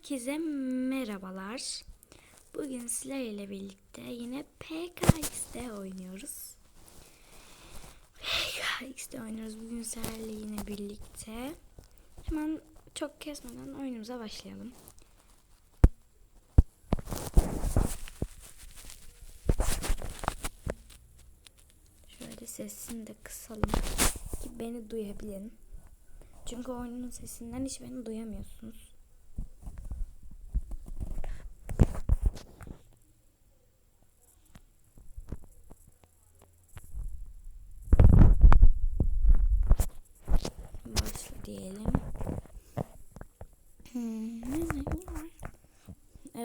Herkese merhabalar. Bugün sizlerle birlikte yine PKX'de oynuyoruz. PKX'de oynuyoruz bugün sizlerle yine birlikte. Hemen çok kesmeden oyunumuza başlayalım. Şöyle sesini de kısalım ki beni duyabilin. Çünkü oyunun sesinden hiç beni duyamıyorsunuz.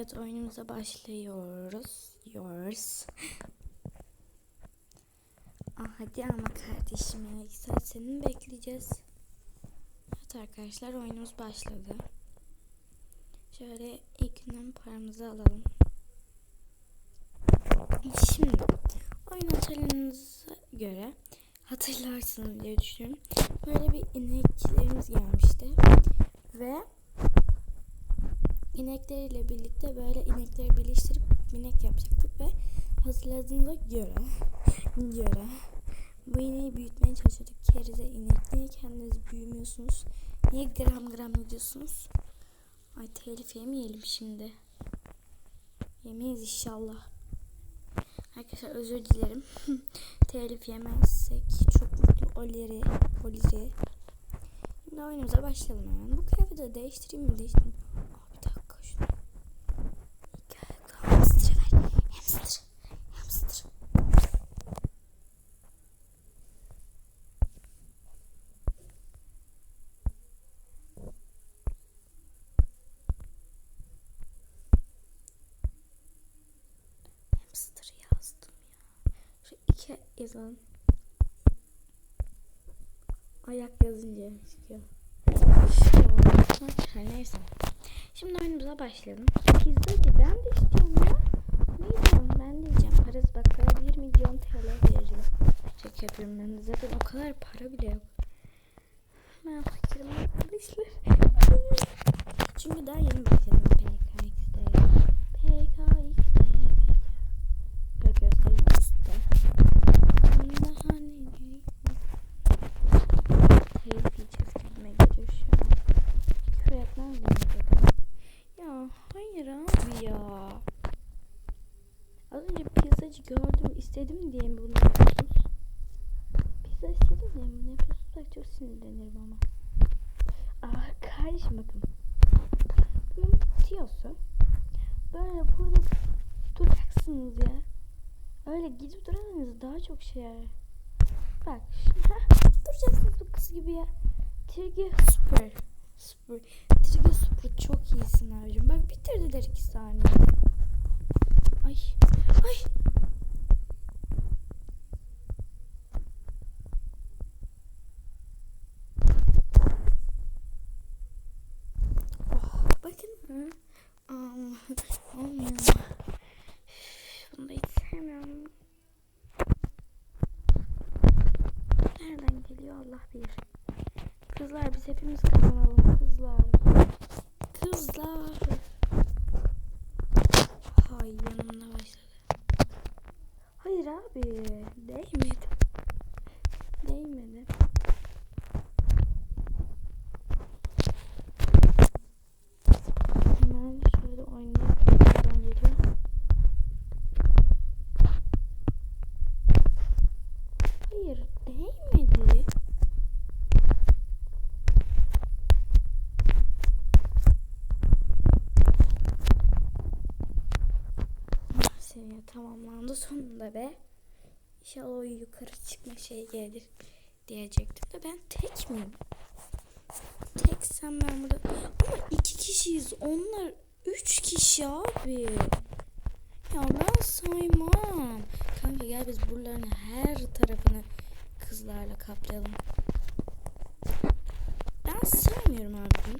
Evet oyunumuza başlıyoruz. Yours. Ah hadi ama kardeşim ya. İki saat seni mi bekleyeceğiz? Evet arkadaşlar oyunumuz başladı. Şöyle ilk günden paramızı alalım. Şimdi oyun hatırladığınıza göre hatırlarsınız diye düşünüyorum. Böyle bir ineklerimiz gelmişti. Ve inekleriyle birlikte böyle inekleri birleştirip binek yapacaktık ve hatırladığınıza göre göre bu ineği büyütmeye çalışıyorduk. Kerize inek. Niye kendiniz büyümüyorsunuz? Niye gram gram gidiyorsunuz? Ay telif yemeyelim şimdi. Yemeyiz inşallah. Arkadaşlar özür dilerim. telif yemezsek çok mutlu oliri. Oliri. Şimdi oyunumuza başlayalım. Bu kıyafeti de değiştireyim mi? Değiştireyim. Aa, bir dakika şunu. Hamster ver. Hamster. Hamster. Hamster yazdım ya. Şu yazalım. Ayak yazınca çıkıyor. Her neyse. Şimdi oyunumuza başlayalım. Pizzacı ben de istiyorum ya. Ne diyorum ben de yiyeceğim. Parası bak sana 1 milyon TL vereceğim. Şaka yapıyorum zaten o kadar para bile yok. Ben fakirim arkadaşlar. Çünkü daha yeni başladım PKX'de. PKX'de. Böyle göstereyim üstte. Daha ne Telif yiyeceğiz gibime geliyor şu an. Küfür etmez miyim acaba? Ya hayır abi ya. Az önce pizzacı gördüm istedim diye mi bunu yapıyorsunuz? Pizza istedim diye mi bunu yapıyorsunuz? Bak çok sinirlenirim ama. Aa kardeşim bakın. Bunu tutuyorsun. Böyle burada duracaksınız ya. Öyle gidip duramadınız daha çok şey yarar. Bak şimdi duracaksınız bu kız gibi ya. Tirge süper. Süper. Tirge süper çok iyisin abicim. Bak bitirdiler iki saniyede. Ay. Ay. Oh, bakın. Hı. Aa, olmuyor. Bunu da hiç sevmiyorum. Nereden geliyor Allah bilir. Kızlar biz hepimiz kazanalım kızlar. Kızlar. Hay yanımda başladı. Hayır abi. Değmedi. Değmedi. Hemen şöyle oynayıp nereden geliyor? Hayır değmedi. Seviye sonunda be. İnşallah o yukarı çıkma şey gelir diyecektim de ben tek miyim? Teksem ben burada. Ama iki kişiyiz. Onlar üç kişi abi. Ya ben saymam. Kanka gel biz buraların her tarafını kızlarla kaplayalım. Ben saymıyorum abi.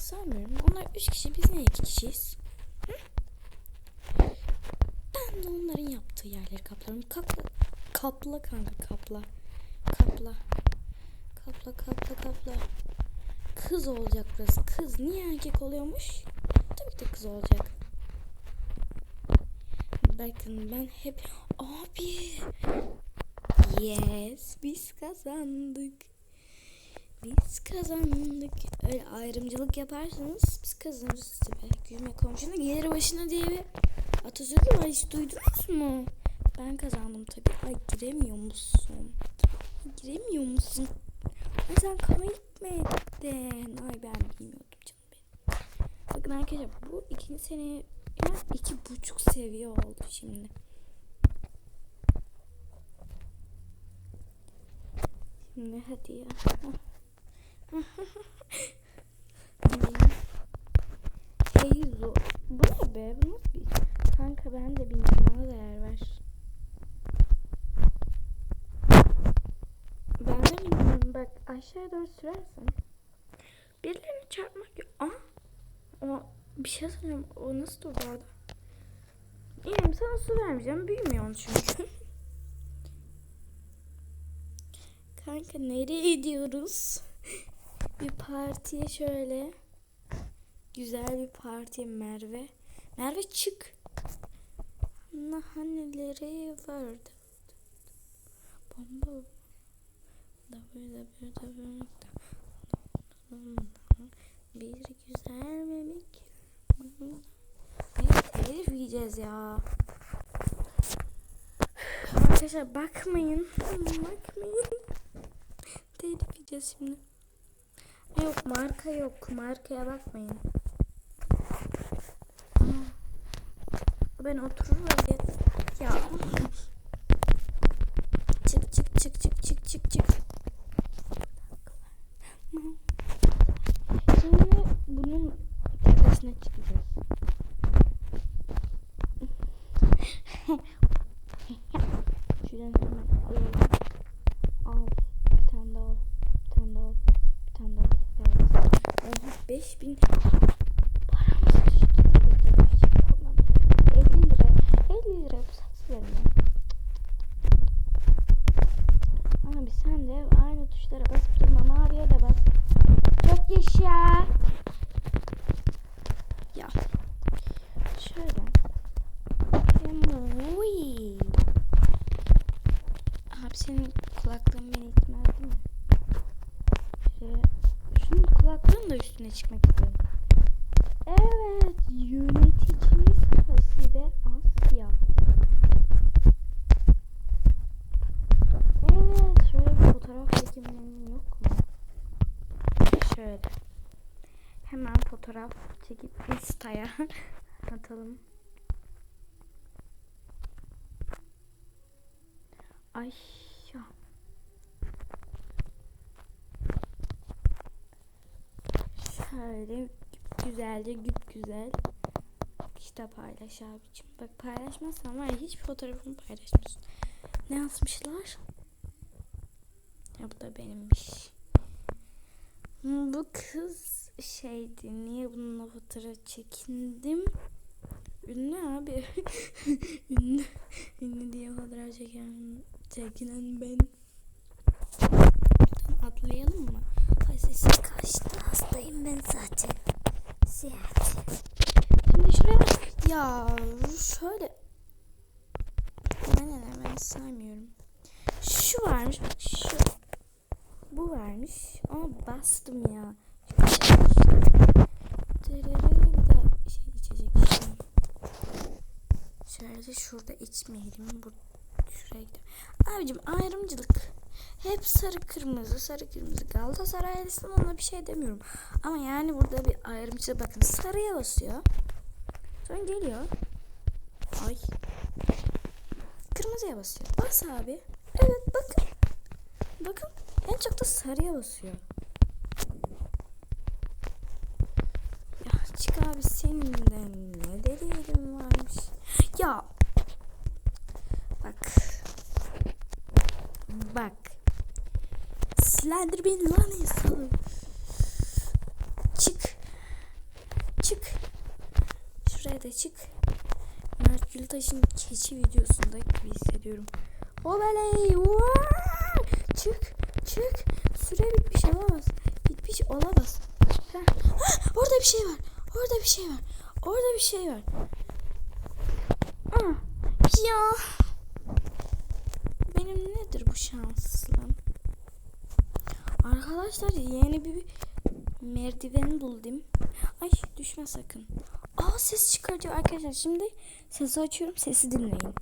Saymıyorum. Onlar üç kişi biz niye iki kişiyiz? De onların yaptığı yerleri kaplarım. Kapla. Kapla kanka kapla. Kapla. Kapla kapla kapla. kız olacak burası. Kız niye erkek oluyormuş? Tabii ki kız olacak. Bakın ben hep abi yes biz kazandık. Biz kazandık. Öyle ayrımcılık yaparsanız biz kazanırız. Gülme komşuna gelir başına diye bir atasözü var hiç duydunuz mu? Ben kazandım tabii. Ay giremiyor musun? Giremiyor musun? Ay sen mi ettin? Ay ben bilmiyordum canım benim. Bakın arkadaşlar bu ikinci seneye yani iki buçuk seviye oldu şimdi. Şimdi hadi ya. Heizo. Bu ne be? Bu. Kanka ben de bilmiyorum. Bana değer ver. Ben de bilmiyorum. Bak aşağıya doğru sürersen. Birilerini çarpmak yok. Aa. O bir şey söyleyeyim. O nasıl durdu orada? İyiyim sana su vermeyeceğim. Büyümüyorsun çünkü. Kanka nereye gidiyoruz? bir partiye şöyle. Güzel bir partiye Merve. Merve çık. Nahaneleri vardı. Bomba. Bir güzel memik. Evet, telif yiyeceğiz ya. Arkadaşlar bakmayın. Bakmayın. Telif yiyeceğiz şimdi. Yok marka yok. Markaya bakmayın. Ben oturur öyle. Ya. Çık çık çık çık çık çık çık. Şimdi bunun tepesine çıkacağız. Şuradan hemen alalım. Al. Bir tane daha al. Bir tane daha al. Bir tane daha al. Evet. Oha 5000 paramız düştü. Tabii ki de düşecek. Allah'ım. 50 lira. 50 lira bu satılır mı? Abi sen de aynı tuşlara basıp durma. Maviye de bas. Çok yaşa. Ya. Şöyle. Uy. Abi senin kulaklığın beni itmez değil mi? Şöyle. Şunun kulaklığın da üstüne çıkmak istiyorum. Evet. Yöneticimiz Hasibe Asya. Evet. Şöyle bir fotoğraf çekiminin yok mu? Şöyle. Hemen fotoğraf çekip Insta'ya atalım. Ay ya. Şöyle güzelce güp güzel işte paylaş abicim. Bak paylaşmazsan var ya hiç fotoğrafımı paylaşmıyorsun. Ne yazmışlar? Ya bu da benimmiş. Bu kız şeydi. Niye bununla fotoğraf çekindim? Ünlü abi. ünlü. Ünlü diye fotoğraf çeken, çekinen ben. Atlayalım mı? Ay sesim kaçtı. Hastayım ben zaten. Ziyaret. Şimdi şuraya ya şöyle ben ben saymıyorum. Şu varmış şu. Bu varmış ama bastım ya. Daha şey. Şöyle şurada içmeyelim. Bu şuraya gidelim. Abicim ayrımcılık. Hep sarı kırmızı sarı kırmızı Galatasaraylısın ona bir şey demiyorum. Ama yani burada bir ayrımcılık bakın sarıya basıyor. Sonra geliyor. Ay. Kırmızıya basıyor. Bas abi. Evet bakın. Bakın en çok da sarıya basıyor. Ya çık abi senin de ne deliğin varmış. Ya. Bak. Bak. Silendir beni lan insanım. Çık. Çık. Şuraya da çık. Mert Gültaş'ın keçi videosunda gibi hissediyorum. Oveley! Çık! Çık! Süre bitmiş olamaz. Şey olamaz. Hah, orada bir şey var. Orada bir şey var. Orada bir şey var. Ah, ya. Şanslım? Arkadaşlar yeni bir merdiven buldum. Ay düşme sakın. Aa ses çıkartıyor arkadaşlar. Şimdi sesi açıyorum. Sesi dinleyin.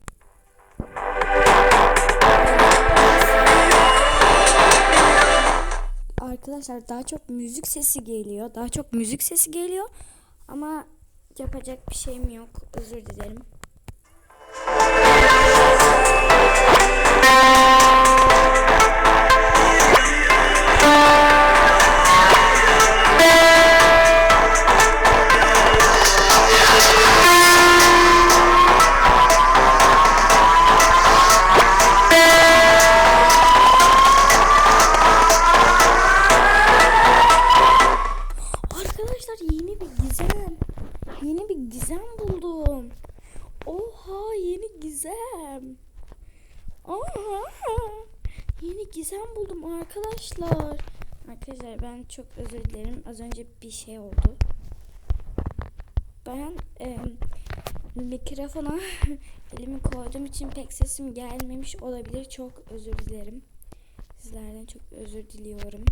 Arkadaşlar daha çok müzik sesi geliyor. Daha çok müzik sesi geliyor. Ama yapacak bir şeyim yok. Özür dilerim. Gizem buldum arkadaşlar. Arkadaşlar ben çok özür dilerim. Az önce bir şey oldu. Ben e, mikrofona elimi koyduğum için pek sesim gelmemiş olabilir. Çok özür dilerim. Sizlerden çok özür diliyorum.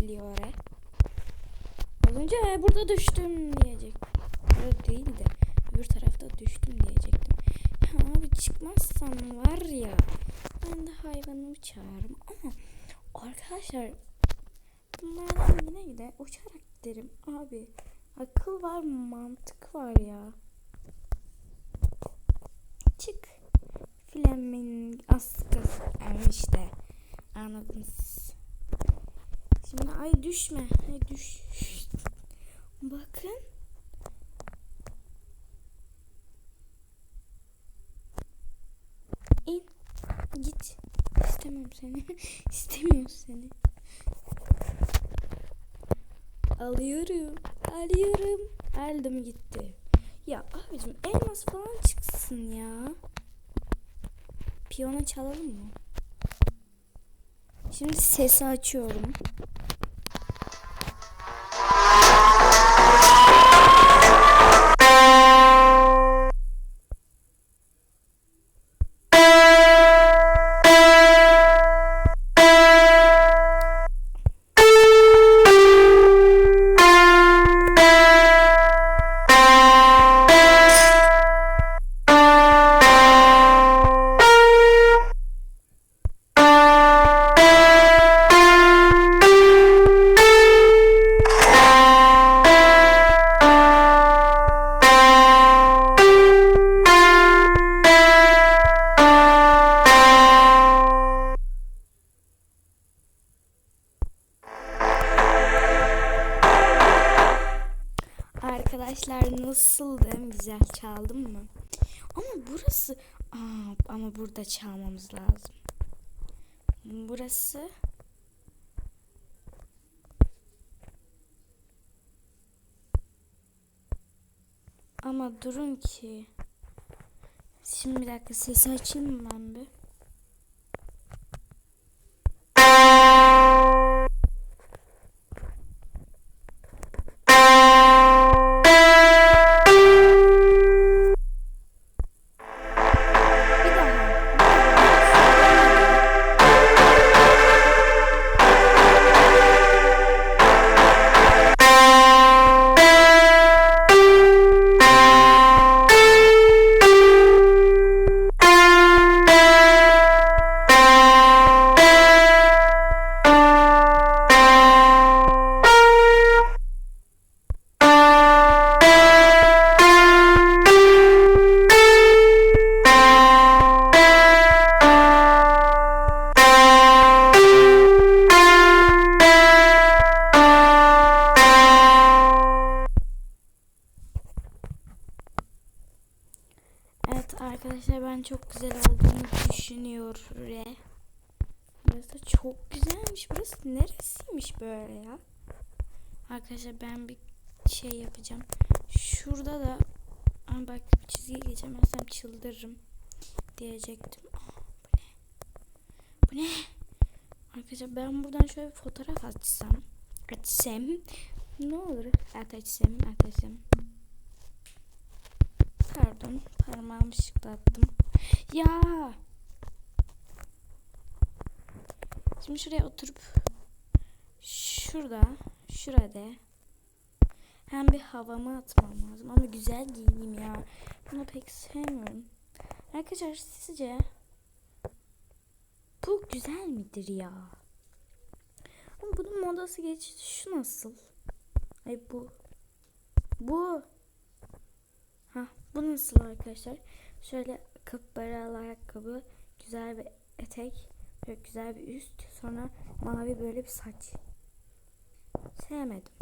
Diliyorum. Az önce "Ee, burada düştüm diyecek. Burada değil de öbür tarafta düştüm diyecektim. Ya abi çıkmazsam var ya ben de hayvanımı çağırırım arkadaşlar bunlardan yine yine uçarak giderim abi. Akıl var mantık var ya. Çık. Flemin askısı yani işte anladınız. Şimdi ay düşme. Ay düş. Bakın. İn. Git. İstemem seni. İstemiyorum seni. Alıyorum. Alıyorum. Aldım gitti. Ya abicim elmas falan çıksın ya. Piyano çalalım mı? Şimdi sesi açıyorum. Arkadaşlar nasıldı? Güzel çaldım mı? Ama burası Aa, ama burada çalmamız lazım. Burası Ama durun ki. Şimdi bir dakika sesi açayım mı ben? Bir çok güzel olduğunu düşünüyorum. Burası da çok güzelmiş. Burası neresiymiş böyle ya? Arkadaşlar ben bir şey yapacağım. Şurada da Aa, bak bir çizgi geçemezsem çıldırırım diyecektim. Aa, bu ne? Bu ne? Arkadaşlar ben buradan şöyle bir fotoğraf açsam. açsam ne olur? Evet açsam, açsam. Pardon, parmağımı şıklattım. Ya. Şimdi şuraya oturup şurada, şurada hem bir havamı atmam lazım ama güzel giyineyim ya. Bunu pek sevmiyorum. Arkadaşlar sizce bu güzel midir ya? Ama bunun modası geçti. Şu nasıl? Ay bu. Bu. Ha, bu nasıl arkadaşlar? Şöyle kapbaralı ayakkabı, güzel bir etek, böyle güzel bir üst, sonra mavi böyle bir saç. Sevmedim.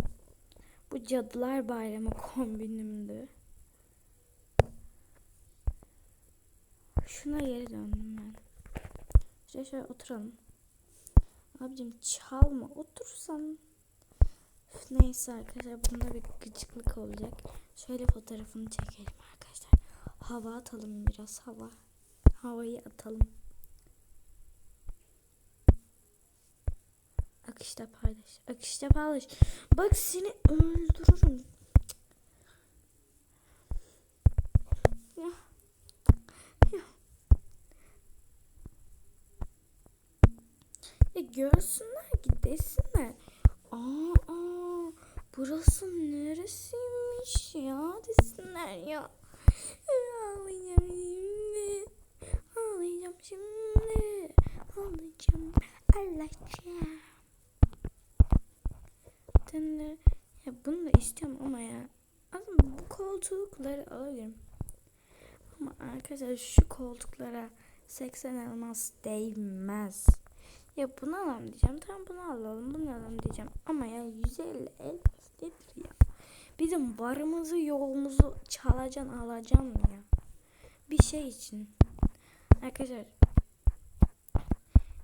Bu Cadılar Bayramı kombinimdi. Şuna geri döndüm ben. Şöyle şöyle oturalım. Abicim çalma otursan. Neyse arkadaşlar bunda bir gıcıklık olacak. Şöyle fotoğrafını çekelim arkadaşlar. Hava atalım biraz hava. Havayı atalım. Akışta paylaş. Akışta paylaş. Bak seni öldürürüm. Ya. Ya. Ya görsünler ki desinler. Aa, aa burası neresiymiş ya desinler ya. Ağlayacağım şimdi. Ağlayacağım şimdi. Ağlayacağım. Ağlayacağım. Tınır. Ya bunu da istiyorum ama ya. Aslında bu koltukları alırım. Ama arkadaşlar şu koltuklara 80 elmas değmez. Ya bunu alalım diyeceğim. Tamam bunu alalım bunu alalım diyeceğim. Ama ya 150 elmas nedir ya? Bizim varımızı yoğumuzu çalacaksın alacaksın ya. Bir şey için. Arkadaşlar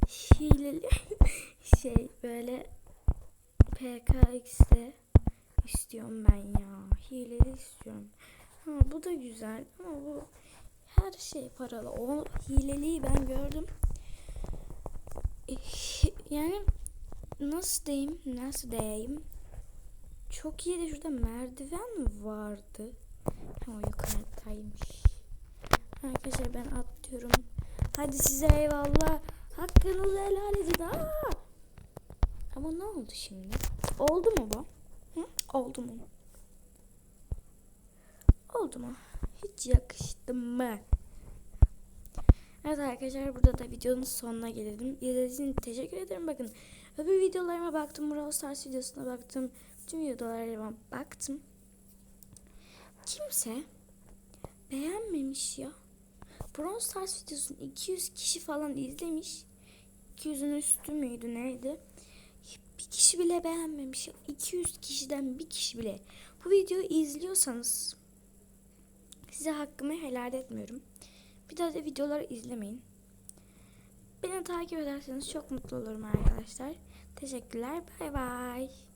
hileli şey böyle PKX'de istiyorum ben ya. Hileli istiyorum. Ha, bu da güzel ama bu her şey paralı. O hileliyi ben gördüm. Eh, Yani nasıl diyeyim? Nasıl diyeyim? Çok iyi de şurada merdiven vardı. O yukarıdaymış. Arkadaşlar ben atlıyorum. Hadi size eyvallah. Hakkınızı helal edin. Aa! Ama ne oldu şimdi? Oldu mu bu? Hı? Oldu mu? Oldu mu? Hiç yakıştı mı? Evet arkadaşlar burada da videonun sonuna gelelim. İzlediğiniz için teşekkür ederim. Bakın öbür videolarıma baktım. Brawl Stars videosuna baktım. Tüm videolarıma baktım. Kimse beğenmemiş ya. Brawl Stars videosunu 200 kişi falan izlemiş. 200'ün üstü müydü neydi? Bir kişi bile beğenmemiş. 200 kişiden bir kişi bile. Bu videoyu izliyorsanız size hakkımı helal etmiyorum. Bir daha da videoları izlemeyin. Beni takip ederseniz çok mutlu olurum arkadaşlar. Teşekkürler. Bay bay.